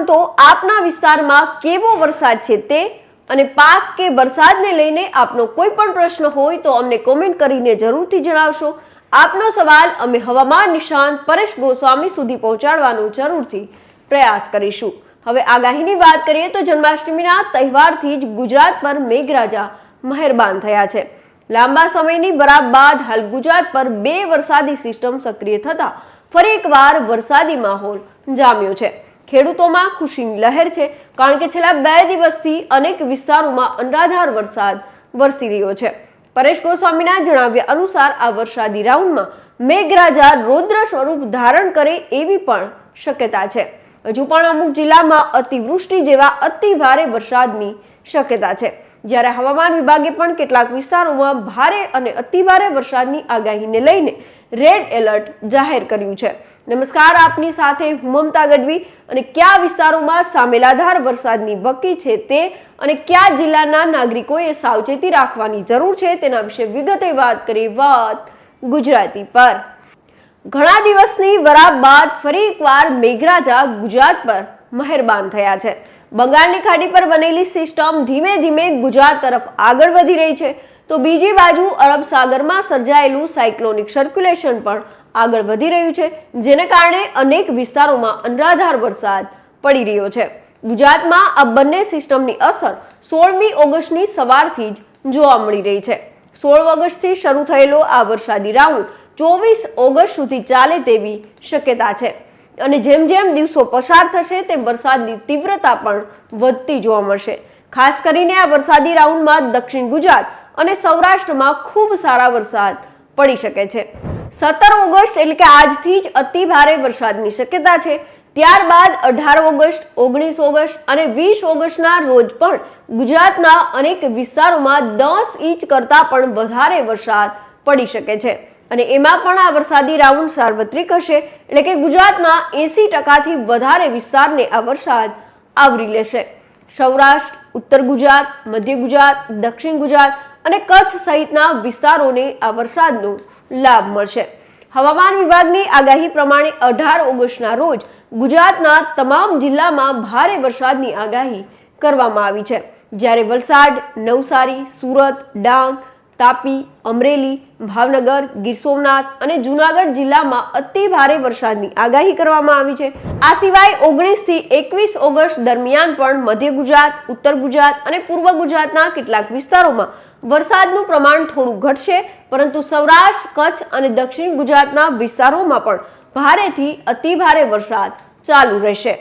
પ્રથમ તો આપના વિસ્તારમાં કેવો વરસાદ છે તે અને પાક કે વરસાદને લઈને આપનો કોઈ પણ પ્રશ્ન હોય તો અમને કોમેન્ટ કરીને જરૂરથી જણાવશો. આપનો સવાલ અમે હવામાન નિષ્ણાંત પરેશ ગોસ્વામી સુધી પહોંચાડવાનો જરૂરથી પ્રયાસ કરીશું. હવે આગાહીની વાત કરીએ તો જન્માષ્ટમીના તહેવારથી જ ગુજરાત પર મેઘરાજા મહેરબાન થયા છે. લાંબા સમયની વરાપ બાદ હાલ ગુજરાત પર બે વરસાદી સિસ્ટમ સક્રિય થતા ફરી એકવાર વરસાદી માહોલ જામ્યો છે. ખેડૂતોમાં ખુશીની લહેર છે, કારણ કે છેલ્લા બે દિવસથી અનેક વિસ્તારોમાં અનરાધાર વરસાદ વરસી રહ્યો છે. પરેશ ગોસ્વામીના જણાવ્યા અનુસાર આ વરસાદી રાઉન્ડમાં મેઘરાજા રૌદ્ર સ્વરૂપ ધારણ કરે એવી પણ શક્યતા છે. હજુ પણ અમુક જિલ્લામાં અતિવૃષ્ટિ જેવા અતિ ભારે વરસાદની શક્યતા છે. જ્યારે હવામાન વિભાગે પણ કેટલાક વિસ્તારોમાં ભારે અને અતિભારે વરસાદની આગાહીને લઈને રેડ એલર્ટ જાહેર કર્યું છે. નમસ્કાર, આપની સાથે મમતા ગઢવી અને કયા વિસ્તારોમાં સામેલાધાર વરસાદની વકી છે તે અને કયા જિલ્લાના નાગરિકોએ સાવચેતી રાખવાની જરૂર છે તેના વિશે વિગતે વાત કરી વાત ગુજરાતી પર. ઘણા દિવસની વરાપ બાદ ફરી એકવાર મેઘરાજા ગુજરાત પર મહેરબાન થયા છે. બંગાળની ખાડી પર બનેલી સિસ્ટમ ધીમે ધીમે ગુજરાત તરફ આગળ વધી રહી છે. તો બીજી બાજુ અરબ સાગરમાં સર્જાયેલું સાયક્લોનિક સર્ક્યુલેશન પણ આગળ વધી રહ્યું છે, જેને કારણે અનેક વિસ્તારોમાં અનરાધાર વરસાદ પડી રહ્યો છે. ગુજરાતમાં આ બંને સિસ્ટમની અસર સોળમી ઓગસ્ટની સવારથી જ જોવા મળી રહી છે. સોળ ઓગસ્ટથી શરૂ થયેલો આ વરસાદી રાઉન્ડ ચોવીસ ઓગસ્ટ સુધી ચાલે તેવી શક્યતા છે. અને જેમ જેમ દિવસો પસાર થશે, તેમ વરસાદની તીવ્રતા પણ વધતી જોવા મળશે. ખાસ કરીને આ વરસાદી રાઉન્ડમાં દક્ષિણ ગુજરાત અને સૌરાષ્ટ્રમાં ખૂબ સારા વરસાદ પડી શકે છે. સત્તર ઓગસ્ટ એટલે કે આજથી જ અતિ ભારે વરસાદની શક્યતા છે. ત્યારબાદ અઢાર ઓગસ્ટ, ઓગણીસ ઓગસ્ટ અને વીસ ઓગસ્ટના રોજ પણ ગુજરાતના અનેક વિસ્તારોમાં દસ ઇંચ કરતાં પણ વધારે વરસાદ પડી શકે છે. અને એમાં પણ આ વરસાદી રાઉન્ડ સાર્વત્રિક હશે. એટલે કે ગુજરાતના એસી ટકાથી વધારે વિસ્તારને આ વરસાદ આવરી લેશે. સૌરાષ્ટ્ર, ઉત્તર ગુજરાત, મધ્ય ગુજરાત, દક્ષિણ ગુજરાત અને કચ્છ સહિતના વિસ્તારોને આ વરસાદનો લાભ મળશે. હવામાન વિભાગની આગાહી પ્રમાણે અઢાર ઓગસ્ટના રોજ ગુજરાતના તમામ જિલ્લામાં ભારે વરસાદની આગાહી કરવામાં આવી છે. જ્યારે વલસાડ, નવસારી, સુરત, ડાંગ, તાપી, અમરેલી, ભાવનગર, ગીર સોમનાથ અને જૂનાગઢ જિલ્લામાં અતિ ભારે વરસાદની આગાહી કરવામાં આવી છે. આ સિવાય ઓગણીસથી એકવીસ ઓગસ્ટ દરમિયાન પણ મધ્ય ગુજરાત, ઉત્તર ગુજરાત અને પૂર્વ ગુજરાતના કેટલાક વિસ્તારોમાં વરસાદનું પ્રમાણ થોડું ઘટશે, પરંતુ સૌરાષ્ટ્ર, કચ્છ અને દક્ષિણ ગુજરાતના વિસ્તારોમાં પણ ભારેથી અતિ ભારે વરસાદ ચાલુ રહેશે.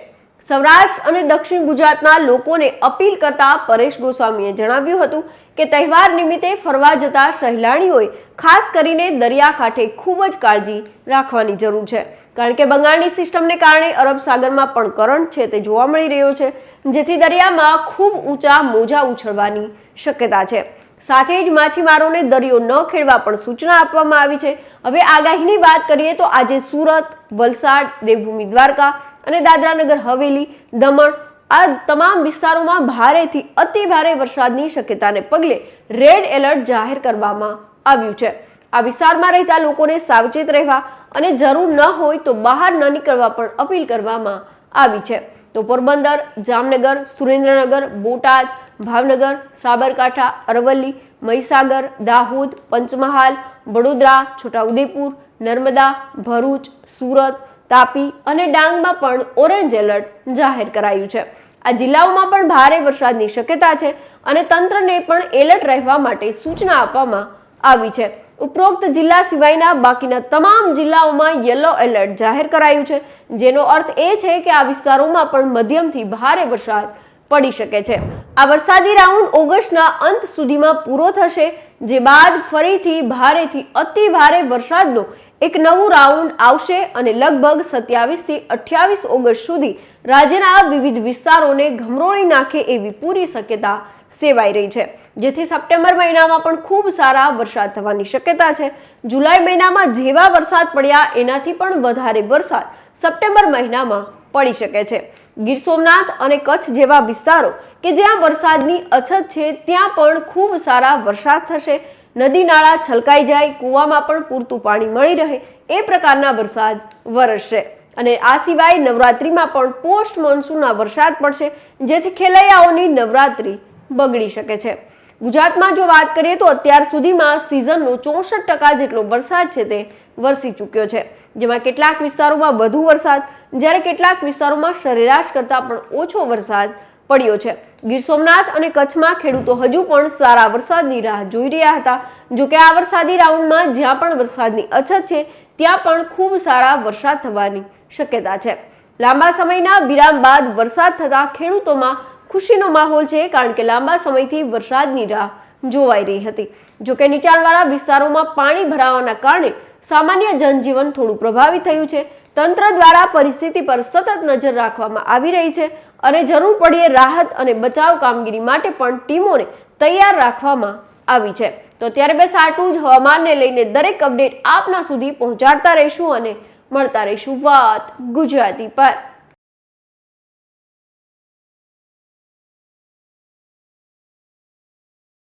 સૌરાષ્ટ્ર અને દક્ષિણ ગુજરાતના લોકોને અપીલ કરતા પરેશ ગોસ્વામીએ જણાવ્યું હતું કે તહેવાર નિમિત્તે ફરવા જતા સહેલાણીઓએ ખાસ કરીને દરિયાકાંઠે ખૂબ જ કાળજી રાખવાની જરૂર છે. કારણ કે બંગાળની સિસ્ટમને કારણે અરબ સાગરમાં પણ કરંટ છે તે જોવા મળી રહ્યો છે, જેથી દરિયામાં ખૂબ ઊંચા મોજા ઉછળવાની શક્યતા છે. સાથે જ માછીમારોને દરિયો ન ખેડવા પણ સૂચના આપવામાં આવી છે. હવે આગાહીની વાત કરીએ તો આજે સુરત, વલસાડ, દેવભૂમિ, દ્વારકા અને દાદરાનગર, હવેલી, દમણ આ તમામ વિસ્તારોમાં ભારેથી અતિ ભારે વરસાદની શક્યતાને પગલે રેડ એલર્ટ જાહેર કરવામાં આવ્યું છે. આ વિસ્તારમાં રહેતા લોકોને સાવચેત રહેવા અને જરૂર ન હોય તો બહાર ન નીકળવા પણ અપીલ કરવામાં આવી છે. તો પોરબંદર, જામનગર, સુરેન્દ્રનગર, બોટાદ ભાવનગર, સાબરકાંઠા, અરવલ્લી, મહીસાગર, દાહોદ, પંચમહાલ, વડોદરા, છોટાઉદેપુર, નર્મદા, ભરૂચ, સુરત, તાપી અને ડાંગમાં પણ ઓરેન્જ એલર્ટ જાહેર કરાયું છે. આ જિલ્લાઓમાં પણ ભારે વરસાદની શક્યતા છે અને તંત્રને પણ એલર્ટ રહેવા માટે સૂચના આપવામાં આવી છે. ઉપરોક્ત જિલ્લા સિવાયના બાકીના તમામ જિલ્લાઓમાં યલો એલર્ટ જાહેર કરાયું છે, જેનો અર્થ એ છે કે આ વિસ્તારોમાં પણ મધ્યમથી ભારે વરસાદ પડી શકે છે. આ વરસાદી રાઉન્ડ ઓગસ્ટના અંત સુધીમાં પૂરો થશે, જે બાદ ફરીથી ભારેથી અતિ ભારે વરસાદનો એક નવું રાઉન્ડ આવશે અને લગભગ સત્યાવીસથી અઠ્યાવીસ ઓગસ્ટ સુધી રાજ્યના વિવિધ વિસ્તારોને ગમરોળી નાખે એવી પૂરી શક્યતા સેવાઈ રહી છે. જેથી સપ્ટેમ્બર મહિનામાં પણ ખૂબ સારા વરસાદ થવાની શક્યતા છે. જુલાઈ મહિનામાં જેવા વરસાદ પડ્યા, એનાથી પણ વધારે વરસાદ સપ્ટેમ્બર મહિનામાં પડી શકે છે. ગીર સોમનાથ અને કચ્છ જેવા વિસ્તારો કે જ્યાં વરસાદની અછત છે, ત્યાં પણ ખૂબ સારા વરસાદ થશે. નદી નાળા છલકાઈ જાય, કૂવામાં પણ પૂરતું પાણી મળી રહે, એ પ્રકારના વરસાદ વરસશે. અને આ સિવાય નવરાત્રિમાં પણ પોસ્ટ મોન્સૂનના વરસાદ પડશે, જેથી ખેલૈયાઓની નવરાત્રિ બગડી શકે છે. ગુજરાતમાં જો વાત કરીએ તો અત્યાર સુધીમાં સિઝનનો ચોસઠ ટકા જેટલો વરસાદ છે તે વરસી ચૂક્યો છે. જેમાં કેટલાક વિસ્તારોમાં વધુ વરસાદ, જ્યારે કેટલાક વિસ્તારોમાં સરેરાશ કરતાં પણ ઓછો વરસાદ પડ્યો છે. ગીર સોમનાથ અને કચ્છમાં ખેડૂતો હજુ પણ સારા વરસાદની રાહ જોઈ રહ્યા હતા. જો કે આ વરસાદી રાઉન્ડમાં જ્યાં પણ વરસાદની અછત છે, ત્યાં પણ ખૂબ સારા વરસાદ થવાની શક્યતા છે. લાંબા સમયના વિરામ બાદ વરસાદ થતા ખેડૂતોમાં ખુશીનો માહોલ છે કારણ કે લાંબા સમયથી વરસાદની રાહ જોવાઈ રહી હતી. જોકે નીચાણવાળા વિસ્તારોમાં પાણી ભરાવાના કારણે સામાન્ય જનજીવન થોડું પ્રભાવિત થયું છે. તંત્ર દ્વારા પરિસ્થિતિ પર સતત નજર રાખવામાં આવી રહી છે અને જરૂર પડીએ રાહત અને બચાવ કામગીરી માટે પણ ટીમોને તૈયાર રાખવામાં આવી છે. તો ત્યારે બસ આટલું જ. હવામાનને લઈને દરેક અપડેટ આપના સુધી પહોંચાડતા રહીશું અને મળતા રહીશું વાત ગુજરાતી પર.